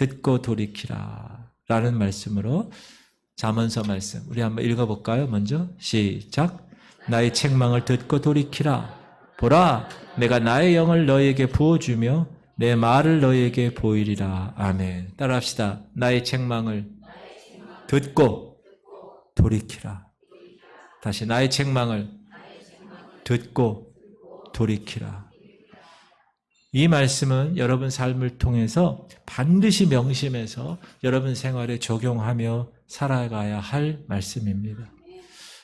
듣고 돌이키라. 라는 말씀으로 잠언서 말씀. 우리 한번 읽어볼까요? 먼저 시작. 나의 책망을 듣고 돌이키라. 보라, 내가 나의 영을 너에게 부어주며 내 말을 너에게 보이리라. 아멘. 따라합시다. 나의 책망을 듣고 돌이키라. 다시 나의 책망을 듣고 돌이키라. 이 말씀은 여러분 삶을 통해서 반드시 명심해서 여러분 생활에 적용하며 살아가야 할 말씀입니다.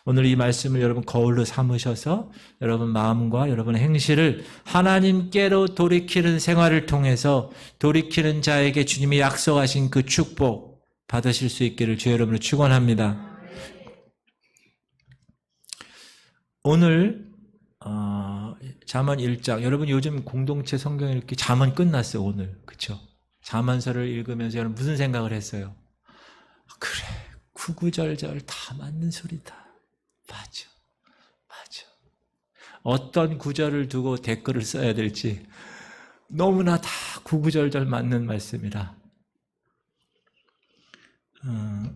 오늘 이 말씀을 여러분 거울로 삼으셔서 여러분 마음과 여러분의 행실을 하나님께로 돌이키는 생활을 통해서 돌이키는 자에게 주님이 약속하신 그 축복 받으실 수 있기를 주 여러분을 축원합니다. 오늘 어, 잠언 1장. 여러분 요즘 공동체 성경 읽기 잠언 끝났어요 오늘. 그쵸? 잠언서를 읽으면서 여러분 무슨 생각을 했어요? 그래. 구구절절 다 맞는 소리다. 맞아. 맞아. 어떤 구절을 두고 댓글을 써야 될지 너무나 다 구구절절 맞는 말씀이라. 어,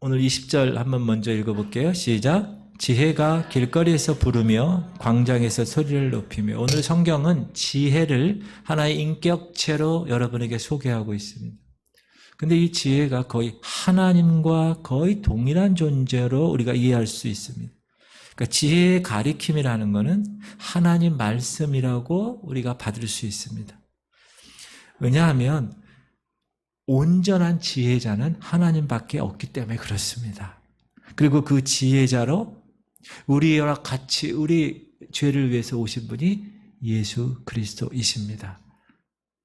오늘 20절 한번 먼저 읽어볼게요. 시작 지혜가 길거리에서 부르며 광장에서 소리를 높이며 오늘 성경은 지혜를 하나의 인격체로 여러분에게 소개하고 있습니다. 근데 이 지혜가 거의 하나님과 거의 동일한 존재로 우리가 이해할 수 있습니다. 그러니까 지혜의 가리킴이라는 것은 하나님 말씀이라고 우리가 받을 수 있습니다. 왜냐하면 온전한 지혜자는 하나님밖에 없기 때문에 그렇습니다. 그리고 그 지혜자로 우리와 같이 우리 죄를 위해서 오신 분이 예수 그리스도이십니다.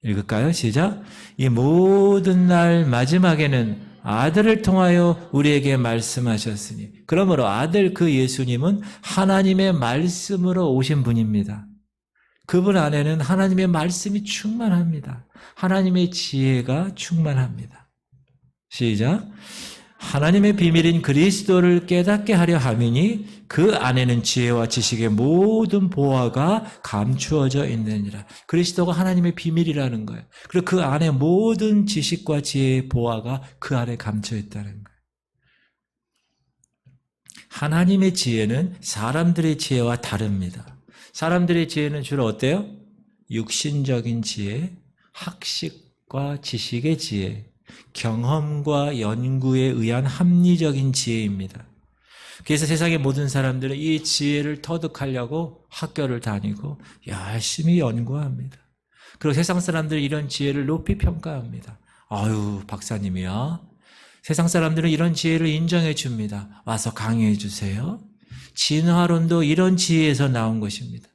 읽을까요? 시작. 이 모든 날 마지막에는 아들을 통하여 우리에게 말씀하셨으니 그러므로 아들 그 예수님은 하나님의 말씀으로 오신 분입니다. 그분 안에는 하나님의 말씀이 충만합니다. 하나님의 지혜가 충만합니다. 시작. 하나님의 비밀인 그리스도를 깨닫게 하려 함이니 그 안에는 지혜와 지식의 모든 보화가 감추어져 있느니라. 그리스도가 하나님의 비밀이라는 거예요. 그리고 그 안에 모든 지식과 지혜의 보화가 그 안에 감춰 있다는 거예요. 하나님의 지혜는 사람들의 지혜와 다릅니다. 사람들의 지혜는 주로 어때요? 육신적인 지혜, 학식과 지식의 지혜, 경험과 연구에 의한 합리적인 지혜입니다. 그래서 세상의 모든 사람들은 이 지혜를 터득하려고 학교를 다니고 열심히 연구합니다. 그리고 세상 사람들은 이런 지혜를 높이 평가합니다. 아유, 박사님이야. 세상 사람들은 이런 지혜를 인정해 줍니다. 와서 강의해 주세요. 진화론도 이런 지혜에서 나온 것입니다.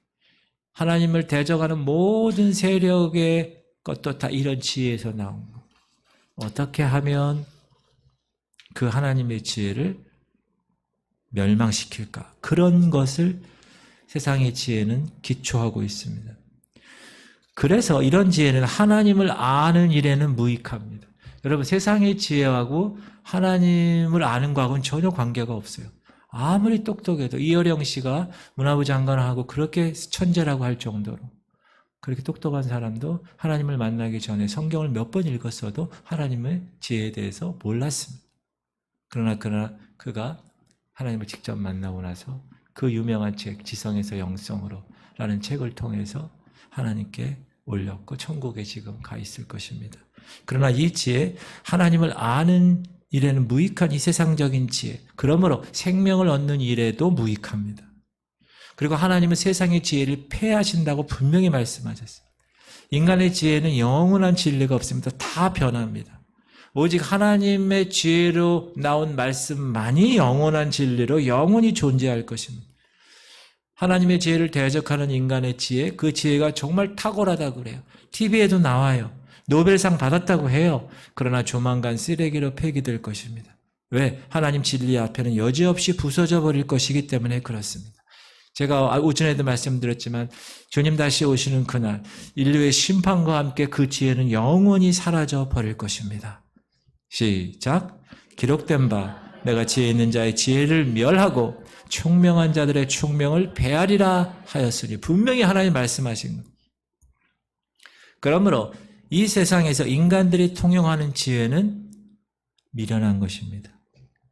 하나님을 대적하는 모든 세력의 것도 다 이런 지혜에서 나온 것. 어떻게 하면 그 하나님의 지혜를 멸망시킬까? 그런 것을 세상의 지혜는 기초하고 있습니다. 그래서 이런 지혜는 하나님을 아는 일에는 무익합니다. 여러분, 세상의 지혜하고 하나님을 아는 거하고는 전혀 관계가 없어요. 아무리 똑똑해도 이어령 씨가 문화부 장관하고 그렇게 천재라고 할 정도로 그렇게 똑똑한 사람도 하나님을 만나기 전에 성경을 몇 번 읽었어도 하나님의 지혜에 대해서 몰랐습니다. 그러나 그러나 그가 하나님을 직접 만나고 나서 그 유명한 책 지성에서 영성으로라는 책을 통해서 하나님께 올렸고 천국에 지금 가 있을 것입니다. 그러나 이 지혜 하나님을 아는 일에는 무익한 이 세상적인 지혜 그러므로 생명을 얻는 일에도 무익합니다. 그리고 하나님은 세상의 지혜를 폐하신다고 분명히 말씀하셨어요. 인간의 지혜는 영원한 진리가 없습니다. 다 변합니다. 오직 하나님의 지혜로 나온 말씀만이 영원한 진리로 영원히 존재할 것입니다. 하나님의 지혜를 대적하는 인간의 지혜, 그 지혜가 정말 탁월하다 그래요. TV에도 나와요. 노벨상 받았다고 해요. 그러나 조만간 쓰레기로 폐기될 것입니다. 왜? 하나님 진리 앞에는 여지없이 부서져 버릴 것이기 때문에 그렇습니다. 제가 오전에도 말씀드렸지만 주님 다시 오시는 그날 인류의 심판과 함께 그 지혜는 영원히 사라져 버릴 것입니다. 시작. 기록된 바 내가 지혜 있는 자의 지혜를 멸하고 총명한 자들의 총명을 배하리라 하였으니 분명히 하나님 말씀하신 것. 그러므로 이 세상에서 인간들이 통용하는 지혜는 미련한 것입니다.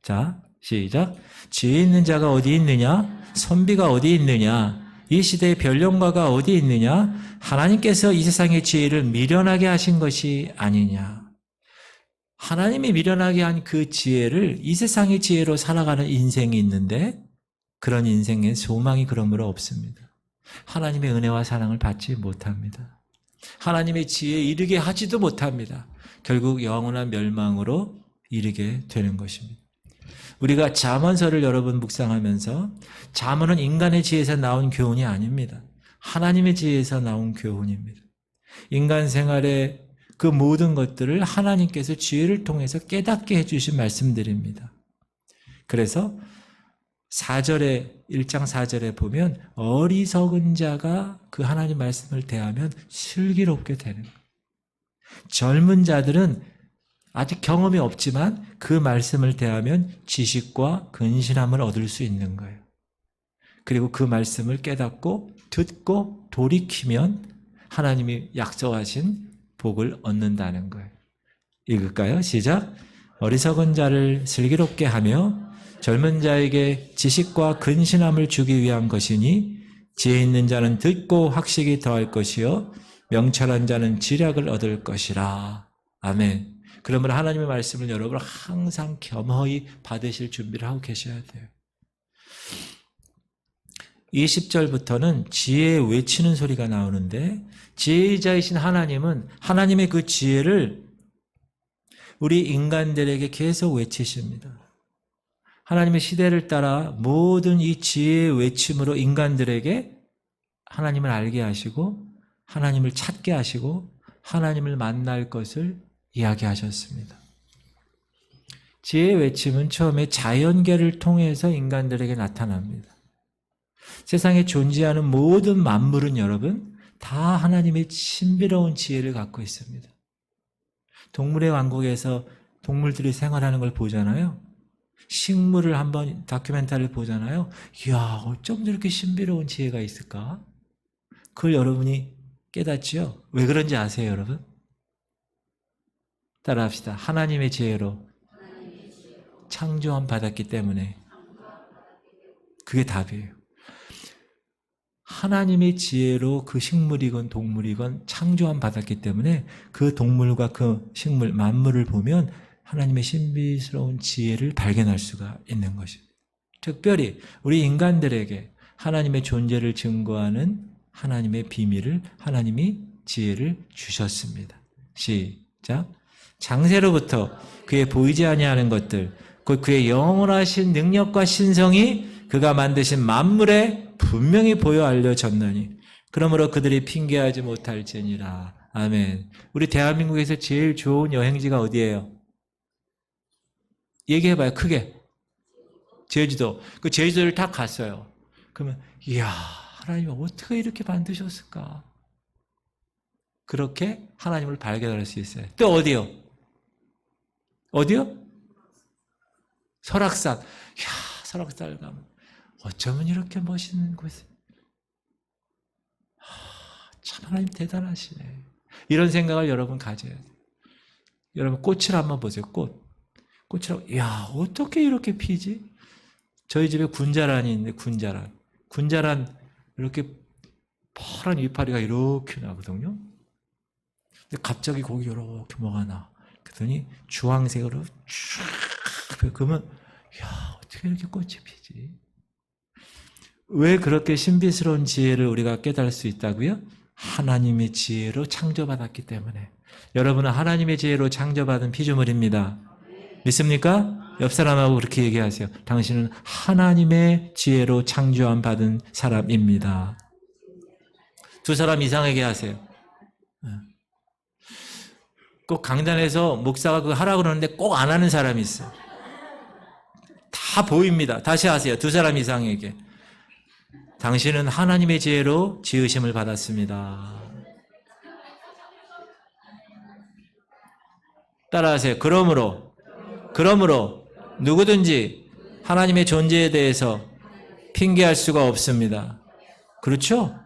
자, 시작. 지혜 있는 자가 어디 있느냐? 선비가 어디 있느냐? 이 시대의 변론가가 어디 있느냐? 하나님께서 이 세상의 지혜를 미련하게 하신 것이 아니냐? 하나님이 미련하게 한 그 지혜를 이 세상의 지혜로 살아가는 인생이 있는데 그런 인생에 소망이 그러므로 없습니다. 하나님의 은혜와 사랑을 받지 못합니다. 하나님의 지혜에 이르게 하지도 못합니다. 결국 영원한 멸망으로 이르게 되는 것입니다. 우리가 잠언서를 여러분 묵상하면서 잠언은 인간의 지혜에서 나온 교훈이 아닙니다. 하나님의 지혜에서 나온 교훈입니다. 인간 생활의 그 모든 것들을 하나님께서 지혜를 통해서 깨닫게 해주신 말씀들입니다. 그래서 4절에 1장 4절에 보면 어리석은 자가 그 하나님 말씀을 대하면 슬기롭게 되는. 젊은 자들은 아직 경험이 없지만 그 말씀을 대하면 지식과 근신함을 얻을 수 있는 거예요. 그리고 그 말씀을 깨닫고 듣고 돌이키면 하나님이 약속하신 복을 얻는다는 거예요. 읽을까요? 시작. 어리석은 자를 슬기롭게 하며 젊은 자에게 지식과 근신함을 주기 위한 것이니 지혜 있는 자는 듣고 학식이 더할 것이요 명철한 자는 지략을 얻을 것이라. 아멘. 그러면 하나님의 말씀을 여러분 항상 겸허히 받으실 준비를 하고 계셔야 돼요. 20절부터는 지혜 외치는 소리가 나오는데 지혜자이신 하나님은 하나님의 그 지혜를 우리 인간들에게 계속 외치십니다. 하나님의 시대를 따라 모든 이 지혜의 외침으로 인간들에게 하나님을 알게 하시고 하나님을 찾게 하시고 하나님을 만날 것을 이야기하셨습니다. 지혜의 외침은 처음에 자연계를 통해서 인간들에게 나타납니다. 세상에 존재하는 모든 만물은 여러분 다 하나님의 신비로운 지혜를 갖고 있습니다. 동물의 왕국에서 동물들이 생활하는 걸 보잖아요. 식물을 한번 다큐멘터리를 보잖아요. 이야, 어쩜 저렇게 신비로운 지혜가 있을까? 그걸 여러분이 깨닫지요? 왜 그런지 아세요, 여러분? 따라합시다. 하나님의 지혜로 창조함 받았기 때문에 그게 답이에요. 하나님의 지혜로 그 식물이건 동물이건 창조함 받았기 때문에 그 동물과 그 식물, 만물을 보면 하나님의 신비스러운 지혜를 발견할 수가 있는 것입니다. 특별히 우리 인간들에게 하나님의 존재를 증거하는 하나님의 비밀을 하나님이 지혜를 주셨습니다. 시작. 장세로부터 그의 보이지 아니하는 것들, 곧 그의 영원하신 능력과 신성이 그가 만드신 만물에 분명히 보여 알려졌느니 그러므로 그들이 핑계하지 못할지니라. 아멘. 우리 대한민국에서 제일 좋은 여행지가 어디예요? 얘기해봐요. 크게. 제주도. 그 제주도를 딱 갔어요. 그러면 이야 하나님 어떻게 이렇게 만드셨을까? 그렇게 하나님을 발견할 수 있어요. 또 어디요? 어디요? 설악산. 이야 설악산 가면 어쩌면 이렇게 멋있는 곳에 참 하나님 대단하시네. 이런 생각을 여러분 가져야 돼요. 여러분 꽃을 한번 보세요. 꽃. 꽃이라고 야 어떻게 이렇게 피지? 저희 집에 군자란이 있는데 군자란. 군자란 이렇게 파란 이파리가 이렇게 나거든요. 근데 갑자기 거기 이렇게 뭐가 나. 그러더니 주황색으로 쫙 그러면 야 어떻게 이렇게 꽃이 피지? 왜 그렇게 신비스러운 지혜를 우리가 깨달을 수 있다고요? 하나님의 지혜로 창조받았기 때문에. 여러분은 하나님의 지혜로 창조받은 피조물입니다. 믿습니까? 옆 사람하고 그렇게 얘기하세요. 당신은 하나님의 지혜로 창조함 받은 사람입니다. 두 사람 이상에게 하세요. 꼭 강단에서 목사가 그거 하라고 그러는데 꼭 안 하는 사람이 있어요. 다 보입니다. 다시 하세요. 두 사람 이상에게. 당신은 하나님의 지혜로 지으심을 받았습니다. 따라하세요. 그러므로, 그러므로 누구든지 하나님의 존재에 대해서 핑계할 수가 없습니다. 그렇죠?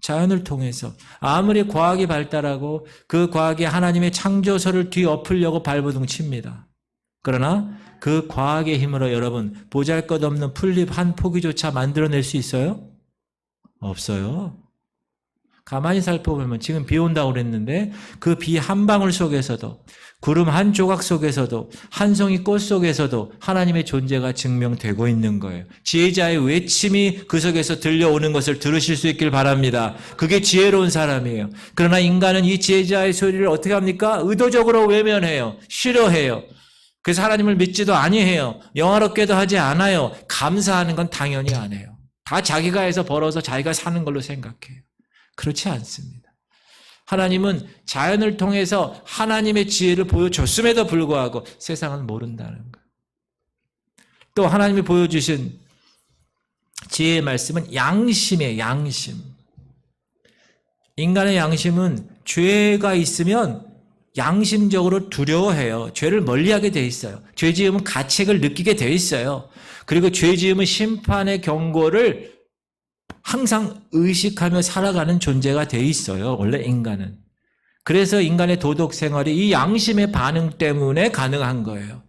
자연을 통해서 아무리 과학이 발달하고 그 과학이 하나님의 창조서를 뒤엎으려고 발버둥 칩니다. 그러나 그 과학의 힘으로 여러분 보잘것없는 풀잎 한 포기조차 만들어낼 수 있어요? 없어요. 가만히 살펴보면 지금 비 온다고 그랬는데 그 비 한 방울 속에서도 구름 한 조각 속에서도 한 송이 꽃 속에서도 하나님의 존재가 증명되고 있는 거예요. 지혜자의 외침이 그 속에서 들려오는 것을 들으실 수 있길 바랍니다. 그게 지혜로운 사람이에요. 그러나 인간은 이 지혜자의 소리를 어떻게 합니까? 의도적으로 외면해요. 싫어해요. 그래서 하나님을 믿지도 아니해요. 영화롭게도 하지 않아요. 감사하는 건 당연히 안 해요. 다 자기가 해서 벌어서 자기가 사는 걸로 생각해요. 그렇지 않습니다. 하나님은 자연을 통해서 하나님의 지혜를 보여줬음에도 불구하고 세상은 모른다는 거예요. 또 하나님이 보여주신 지혜의 말씀은 양심의 양심. 인간의 양심은 죄가 있으면 양심적으로 두려워해요. 죄를 멀리하게 돼 있어요. 죄 지으면 가책을 느끼게 돼 있어요. 그리고 죄 지으면 심판의 경고를 항상 의식하며 살아가는 존재가 돼 있어요. 원래 인간은. 그래서 인간의 도덕 생활이 이 양심의 반응 때문에 가능한 거예요.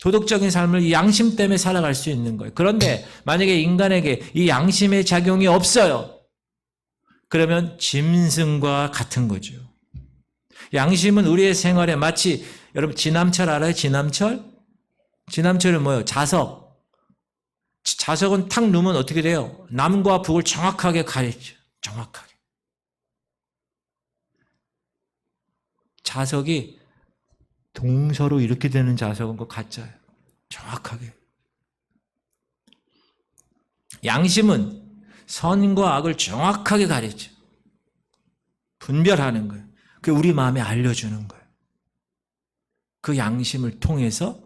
도덕적인 삶을 이 양심 때문에 살아갈 수 있는 거예요. 그런데 만약에 인간에게 이 양심의 작용이 없어요. 그러면 짐승과 같은 거죠. 양심은 우리의 생활에 마치 여러분 지남철 알아요? 지남철? 지남철은 뭐예요? 자석. 자석은 탁 누면 어떻게 돼요? 남과 북을 정확하게 가리죠. 정확하게. 자석이 동서로 이렇게 되는 자석은 그 가짜예요. 정확하게. 양심은 선과 악을 정확하게 가리죠. 분별하는 거예요. 그 우리 마음에 알려주는 거예요. 그 양심을 통해서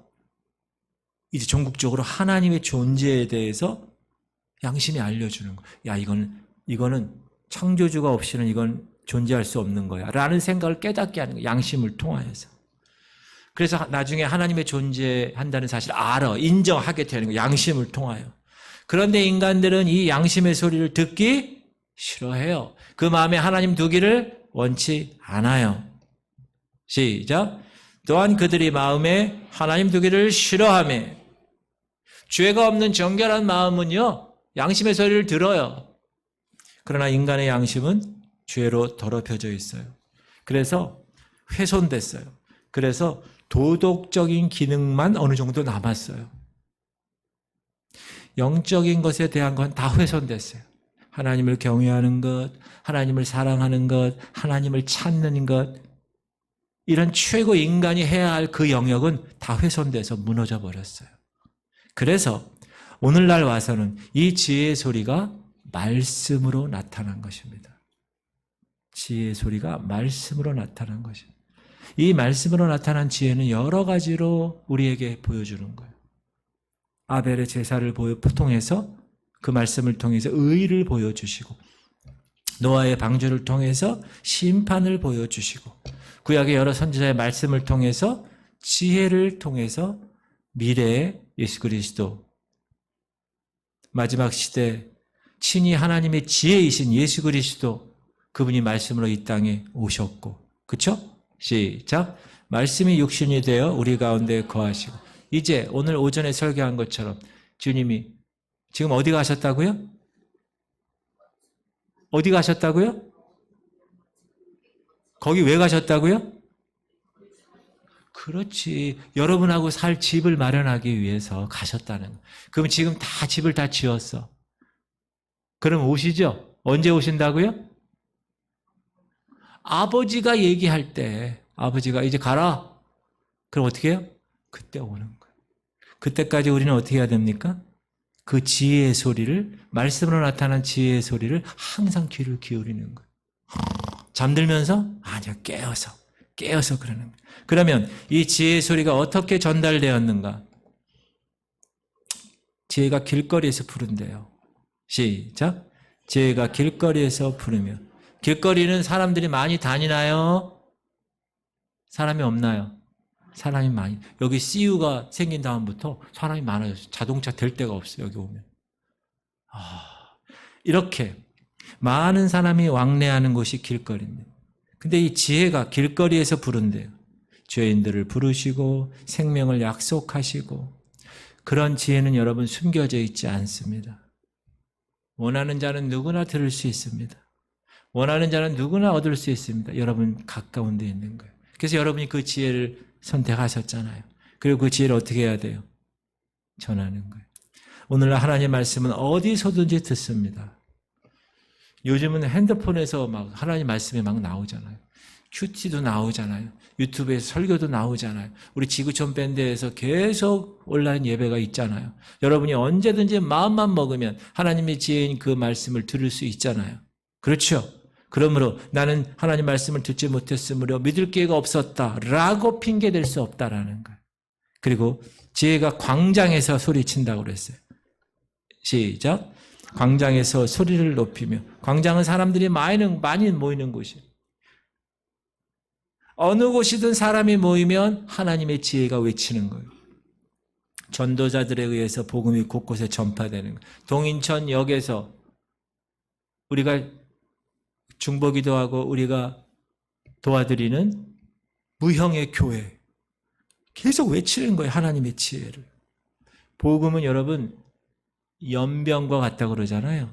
이제 전국적으로 하나님의 존재에 대해서 양심이 알려주는 거예요. 야, 이거는, 이거는 창조주가 없이는 이건 존재할 수 없는 거야. 라는 생각을 깨닫게 하는 거예요. 양심을 통하여서. 그래서 나중에 하나님의 존재한다는 사실을 알아, 인정하게 되는 거예요. 양심을 통하여. 그런데 인간들은 이 양심의 소리를 듣기 싫어해요. 그 마음에 하나님 두기를 원치 않아요. 시작. 또한 그들이 마음에 하나님 두기를 싫어하며 죄가 없는 정결한 마음은요, 양심의 소리를 들어요. 그러나 인간의 양심은 죄로 더럽혀져 있어요. 그래서 훼손됐어요. 그래서 도덕적인 기능만 어느 정도 남았어요. 영적인 것에 대한 건 다 훼손됐어요. 하나님을 경외하는 것, 하나님을 사랑하는 것, 하나님을 찾는 것, 이런 최고 인간이 해야 할 그 영역은 다 훼손돼서 무너져 버렸어요. 그래서 오늘날 와서는 이 지혜의 소리가 말씀으로 나타난 것입니다. 지혜의 소리가 말씀으로 나타난 것입니다. 이 말씀으로 나타난 지혜는 여러 가지로 우리에게 보여주는 거예요. 아벨의 제사를 보여 통해서 그 말씀을 통해서 의를 보여주시고 노아의 방주를 통해서 심판을 보여주시고 구약의 여러 선지자의 말씀을 통해서 지혜를 통해서 미래의 예수 그리스도 마지막 시대 친히 하나님의 지혜이신 예수 그리스도 그분이 말씀으로 이 땅에 오셨고 그쵸? 시작 말씀이 육신이 되어 우리 가운데 거하시고 이제 오늘 오전에 설교한 것처럼 주님이 지금 어디 가셨다고요? 어디 가셨다고요? 거기 왜 가셨다고요? 그렇지. 여러분하고 살 집을 마련하기 위해서 가셨다는. 그럼 지금 다 집을 다 지었어. 그럼 오시죠? 언제 오신다고요? 아버지가 얘기할 때, 아버지가 이제 가라. 그럼 어떻게 해요? 그때 오는 거예요. 그때까지 우리는 어떻게 해야 됩니까? 그 지혜의 소리를, 말씀으로 나타난 지혜의 소리를 항상 귀를 기울이는 거예요. 잠들면서? 아니요, 깨어서. 깨어서 그러는 거예요. 그러면 이 지혜의 소리가 어떻게 전달되었는가? 지혜가 길거리에서 부른대요. 시작. 지혜가 길거리에서 부르며. 길거리는 사람들이 많이 다니나요? 사람이 없나요? 사람이 많이. 여기 CU가 생긴 다음부터 사람이 많아졌어요. 자동차 될 데가 없어요. 여기 오면. 아, 이렇게 많은 사람이 왕래하는 곳이 길거리입니다. 근데 이 지혜가 길거리에서 부른대요. 죄인들을 부르시고 생명을 약속하시고 그런 지혜는 여러분 숨겨져 있지 않습니다. 원하는 자는 누구나 들을 수 있습니다. 원하는 자는 누구나 얻을 수 있습니다. 여러분 가까운 데 있는 거예요. 그래서 여러분이 그 지혜를 선택하셨잖아요. 그리고 그 지혜를 어떻게 해야 돼요? 전하는 거예요. 오늘날 하나님 말씀은 어디서든지 듣습니다. 요즘은 핸드폰에서 막 하나님 말씀이 막 나오잖아요. 큐티도 나오잖아요. 유튜브에서 설교도 나오잖아요. 우리 지구촌 밴드에서 계속 온라인 예배가 있잖아요. 여러분이 언제든지 마음만 먹으면 하나님의 지혜인 그 말씀을 들을 수 있잖아요. 그렇죠? 그러므로 나는 하나님 말씀을 듣지 못했으므로 믿을 기회가 없었다라고 핑계 댈 수 없다라는 거예요. 그리고 지혜가 광장에서 소리친다고 그랬어요. 시작. 광장에서 소리를 높이며 광장은 사람들이 많이, 많이 모이는 곳이에요. 어느 곳이든 사람이 모이면 하나님의 지혜가 외치는 거예요. 전도자들에 의해서 복음이 곳곳에 전파되는 거예요. 동인천 역에서 우리가 중보기도 하고 우리가 도와드리는 무형의 교회 계속 외치는 거예요. 하나님의 지혜를. 복음은 여러분 연병과 같다 그러잖아요.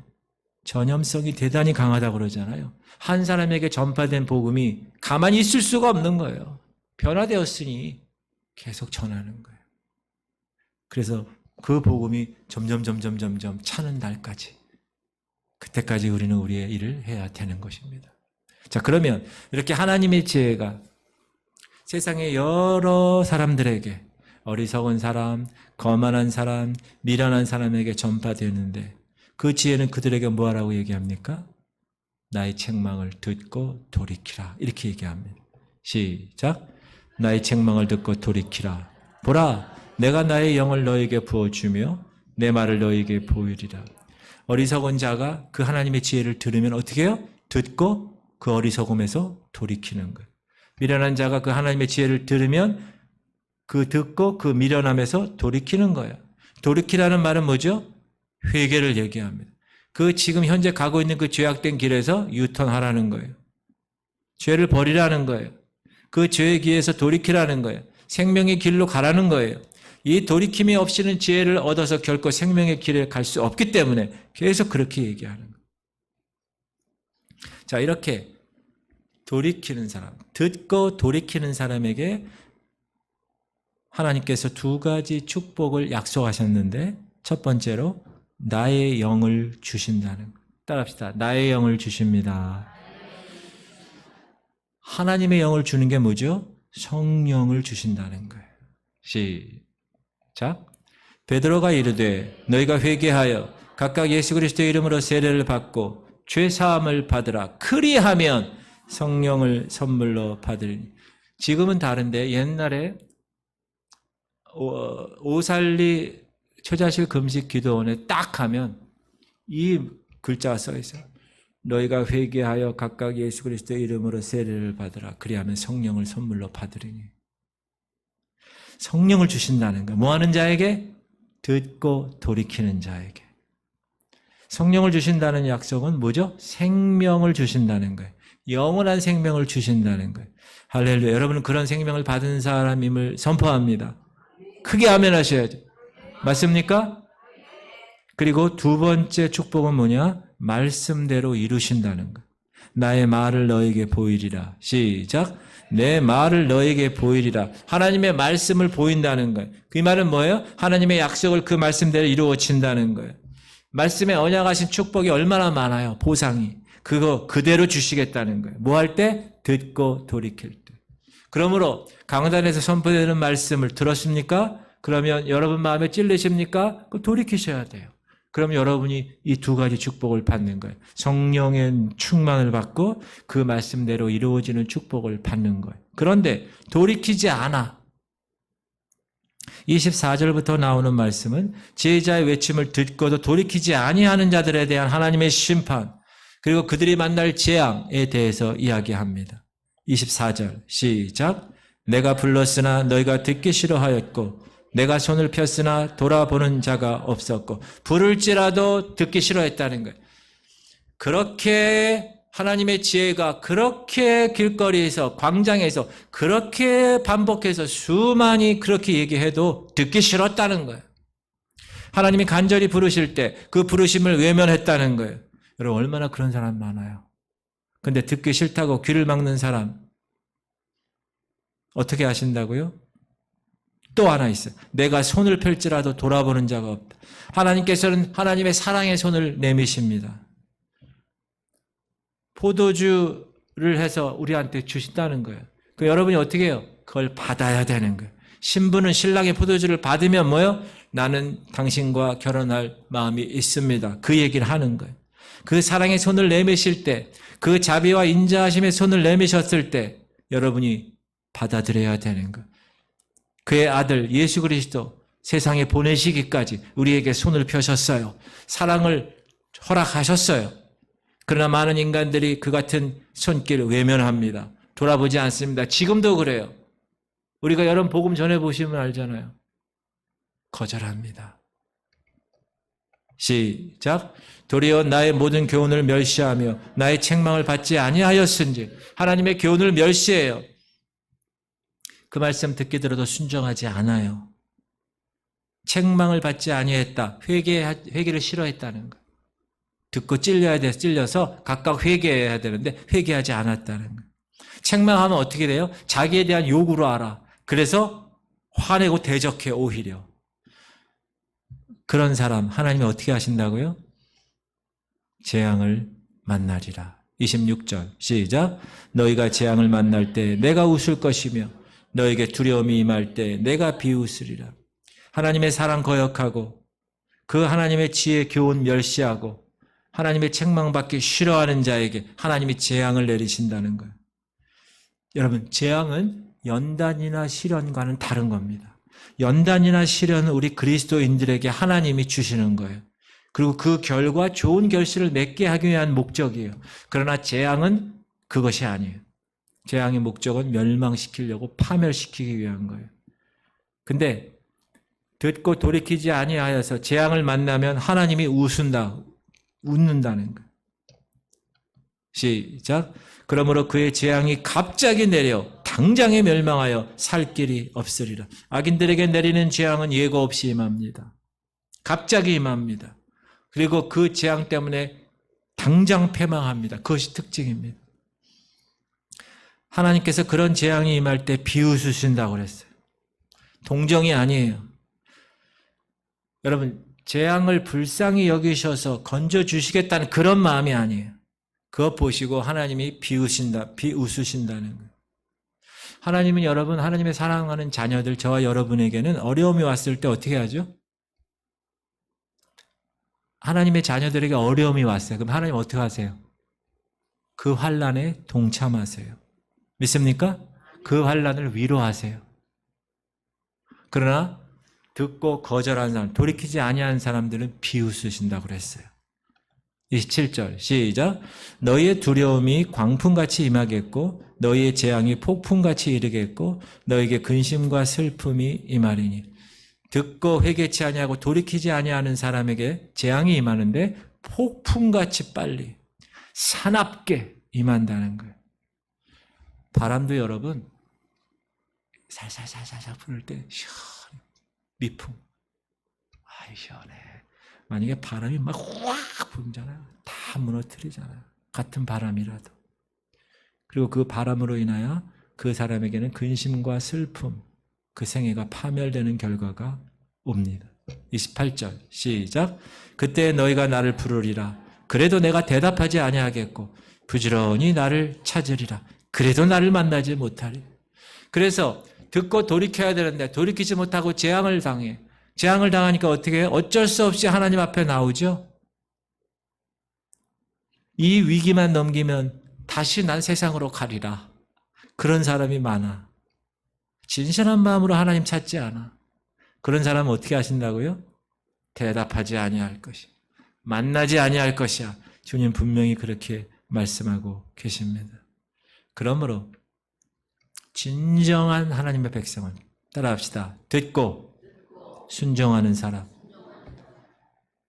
전염성이 대단히 강하다 그러잖아요. 한 사람에게 전파된 복음이 가만히 있을 수가 없는 거예요. 변화되었으니 계속 전하는 거예요. 그래서 그 복음이 점점 점점 점점 차는 날까지 그때까지 우리는 우리의 일을 해야 되는 것입니다. 자, 그러면 이렇게 하나님의 지혜가 세상의 여러 사람들에게 어리석은 사람, 거만한 사람, 미련한 사람에게 전파되는데 그 지혜는 그들에게 뭐하라고 얘기합니까? 나의 책망을 듣고 돌이키라. 이렇게 얘기합니다. 시작. 나의 책망을 듣고 돌이키라. 보라, 내가 나의 영을 너에게 부어주며 내 말을 너에게 보이리라. 어리석은 자가 그 하나님의 지혜를 들으면 어떻게 해요? 듣고 그 어리석음에서 돌이키는 거예요. 미련한 자가 그 하나님의 지혜를 들으면 그 듣고 그 미련함에서 돌이키는 거예요. 돌이키라는 말은 뭐죠? 회개를 얘기합니다. 그 지금 현재 가고 있는 그 죄악된 길에서 유턴하라는 거예요. 죄를 버리라는 거예요. 그 죄의 길에서 돌이키라는 거예요. 생명의 길로 가라는 거예요. 이 돌이킴이 없이는 지혜를 얻어서 결코 생명의 길에 갈 수 없기 때문에 계속 그렇게 얘기하는 거예요. 자, 이렇게 돌이키는 사람, 듣고 돌이키는 사람에게 하나님께서 두 가지 축복을 약속하셨는데 첫 번째로 나의 영을 주신다는 것. 따라합시다. 나의 영을 주십니다. 하나님의 영을 주는 게 뭐죠? 성령을 주신다는 거예요. 시 작. 베드로가 이르되 너희가 회개하여 각각 예수 그리스도의 이름으로 세례를 받고 죄 사함을 받으라. 그리하면 성령을 선물로 받으리니. 지금은 다른데 옛날에 오살리 처자실 금식 기도원에 딱 하면 이 글자가 써 있어요. 너희가 회개하여 각각 예수 그리스도의 이름으로 세례를 받으라. 그리하면 성령을 선물로 받으리니. 성령을 주신다는 거. 뭐 하는 자에게? 듣고 돌이키는 자에게. 성령을 주신다는 약속은 뭐죠? 생명을 주신다는 거예요. 영원한 생명을 주신다는 거예요. 할렐루야. 여러분은 그런 생명을 받은 사람임을 선포합니다. 크게 아멘 하셔야죠. 맞습니까? 그리고 두 번째 축복은 뭐냐? 말씀대로 이루신다는 것. 나의 말을 너에게 보이리라. 시작. 내 말을 너에게 보이리라. 하나님의 말씀을 보인다는 거예요. 그 말은 뭐예요? 하나님의 약속을 그 말씀대로 이루어진다는 거예요. 말씀에 언약하신 축복이 얼마나 많아요. 보상이. 그거 그대로 주시겠다는 거예요. 뭐 할 때? 듣고 돌이킬 때. 그러므로 강단에서 선포되는 말씀을 들었습니까? 그러면 여러분 마음에 찔리십니까? 그 돌이키셔야 돼요. 그럼 여러분이 이 두 가지 축복을 받는 거예요. 성령의 충만을 받고 그 말씀대로 이루어지는 축복을 받는 거예요. 그런데 돌이키지 않아. 24절부터 나오는 말씀은 제자의 외침을 듣고도 돌이키지 아니하는 자들에 대한 하나님의 심판 그리고 그들이 만날 재앙에 대해서 이야기합니다. 24절 시작 내가 불렀으나 너희가 듣기 싫어하였고 내가 손을 폈으나 돌아보는 자가 없었고 부를지라도 듣기 싫어했다는 거예요. 그렇게 하나님의 지혜가 그렇게 길거리에서 광장에서 그렇게 반복해서 수많이 그렇게 얘기해도 듣기 싫었다는 거예요. 하나님이 간절히 부르실 때 그 부르심을 외면했다는 거예요. 여러분 얼마나 그런 사람 많아요. 근데 듣기 싫다고 귀를 막는 사람 어떻게 하신다고요? 또 하나 있어요. 내가 손을 펼지라도 돌아보는 자가 없다. 하나님께서는 하나님의 사랑의 손을 내미십니다. 포도주를 해서 우리한테 주신다는 거예요. 그 여러분이 어떻게 해요? 그걸 받아야 되는 거예요. 신부는 신랑의 포도주를 받으면 뭐요? 나는 당신과 결혼할 마음이 있습니다. 그 얘기를 하는 거예요. 그 사랑의 손을 내미실 때, 그 자비와 인자하심의 손을 내미셨을 때, 여러분이 받아들여야 되는 거예요. 그의 아들 예수 그리스도 세상에 보내시기까지 우리에게 손을 펴셨어요. 사랑을 허락하셨어요. 그러나 많은 인간들이 그 같은 손길을 외면합니다. 돌아보지 않습니다. 지금도 그래요. 우리가 여러분 복음 전해 보시면 알잖아요. 거절합니다. 시작. 도리어 나의 모든 교훈을 멸시하며 나의 책망을 받지 아니하였은지 하나님의 교훈을 멸시해요. 그 말씀 듣게 들어도 순종하지 않아요. 책망을 받지 아니했다. 회개 회개를 싫어했다는 거. 듣고 찔려야 돼서 찔려서 각각 회개해야 되는데 회개하지 않았다는 거. 책망하면 어떻게 돼요? 자기에 대한 요구로 알아. 그래서 화내고 대적해 오히려. 그런 사람 하나님이 어떻게 하신다고요? 재앙을 만나리라. 26절 시작. 너희가 재앙을 만날 때 내가 웃을 것이며 너에게 두려움이 임할 때 내가 비웃으리라. 하나님의 사랑 거역하고 그 하나님의 지혜 교훈 멸시하고 하나님의 책망받기 싫어하는 자에게 하나님이 재앙을 내리신다는 거예요. 여러분, 재앙은 연단이나 시련과는 다른 겁니다. 연단이나 시련은 우리 그리스도인들에게 하나님이 주시는 거예요. 그리고 그 결과 좋은 결실을 맺게 하기 위한 목적이에요. 그러나 재앙은 그것이 아니에요. 재앙의 목적은 멸망시키려고 파멸시키기 위한 거예요. 근데 듣고 돌이키지 아니하여서 재앙을 만나면 하나님이 웃은다. 웃는다는 거예요. 시작. 그러므로 그의 재앙이 갑자기 내려 당장에 멸망하여 살 길이 없으리라. 악인들에게 내리는 재앙은 예고 없이 임합니다. 갑자기 임합니다. 그리고 그 재앙 때문에 당장 패망합니다. 그것이 특징입니다. 하나님께서 그런 재앙이 임할 때 비웃으신다고 그랬어요. 동정이 아니에요. 여러분, 재앙을 불쌍히 여기셔서 건져주시겠다는 그런 마음이 아니에요. 그것 보시고 하나님이 비웃으신다, 비웃으신다는 거예요. 하나님은 여러분, 하나님의 사랑하는 자녀들, 저와 여러분에게는 어려움이 왔을 때 어떻게 하죠? 하나님의 자녀들에게 어려움이 왔어요. 그럼 하나님 어떻게 하세요? 그 환란에 동참하세요. 믿습니까? 그 환란을 위로하세요. 그러나 듣고 거절한 사람, 돌이키지 아니한 사람들은 비웃으신다고 그랬어요. 27절 시작 너희의 두려움이 광풍같이 임하겠고 너희의 재앙이 폭풍같이 이르겠고 너에게 근심과 슬픔이 임하리니 듣고 회개치 아니하고 돌이키지 아니하는 사람에게 재앙이 임하는데 폭풍같이 빨리 사납게 임한다는 거예요. 바람도 여러분 살살살살살 부를 때 시원해. 미풍. 아이 시원해. 만약에 바람이 막 확 불잖아요. 다 무너뜨리잖아요. 같은 바람이라도. 그리고 그 바람으로 인하여 그 사람에게는 근심과 슬픔 그 생애가 파멸되는 결과가 옵니다. 28절 시작. 그때 너희가 나를 부르리라. 그래도 내가 대답하지 아니하겠고 부지런히 나를 찾으리라 그래도 나를 만나지 못하리. 그래서 듣고 돌이켜야 되는데 돌이키지 못하고 재앙을 당해. 재앙을 당하니까 어떻게 해요? 어쩔 수 없이 하나님 앞에 나오죠. 이 위기만 넘기면 다시 난 세상으로 가리라. 그런 사람이 많아. 진실한 마음으로 하나님 찾지 않아. 그런 사람은 어떻게 하신다고요? 대답하지 아니할 것이. 만나지 아니할 것이야. 주님 분명히 그렇게 말씀하고 계십니다. 그러므로 진정한 하나님의 백성은 따라합시다. 듣고 순종하는 사람.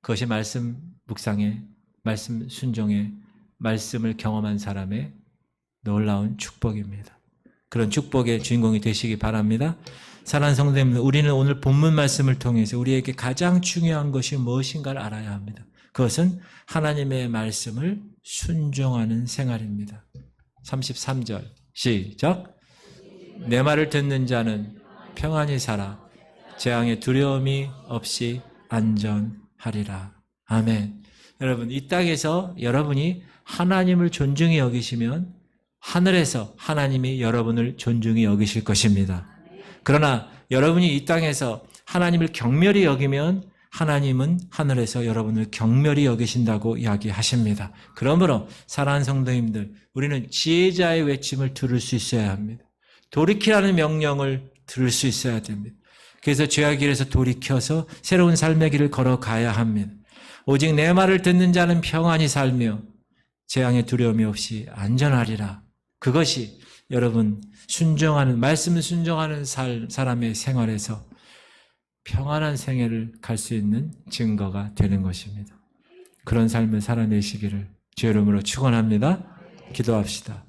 그것이 말씀 묵상의 말씀 순종의 말씀을 경험한 사람의 놀라운 축복입니다. 그런 축복의 주인공이 되시기 바랍니다. 사랑하는 성도님, 우리는 오늘 본문 말씀을 통해서 우리에게 가장 중요한 것이 무엇인가를 알아야 합니다. 그것은 하나님의 말씀을 순종하는 생활입니다. 33절 시작 내 말을 듣는 자는 평안히 살아 재앙의 두려움이 없이 안전하리라. 아멘. 여러분, 이 땅에서 여러분이 하나님을 존중히 여기시면 하늘에서 하나님이 여러분을 존중히 여기실 것입니다. 그러나 여러분이 이 땅에서 하나님을 경멸히 여기면 하나님은 하늘에서 여러분을 경멸히 여기신다고 이야기하십니다. 그러므로 사랑하는 성도님들, 우리는 지혜자의 외침을 들을 수 있어야 합니다. 돌이키라는 명령을 들을 수 있어야 됩니다. 그래서 죄악 길에서 돌이켜서 새로운 삶의 길을 걸어가야 합니다. 오직 내 말을 듣는 자는 평안히 살며 재앙의 두려움이 없이 안전하리라. 그것이 여러분 순종하는 말씀을 순종하는 살, 사람의 생활에서 평안한 생애를 갈 수 있는 증거가 되는 것입니다. 그런 삶을 살아내시기를 주의 이름으로 축원합니다. 기도합시다.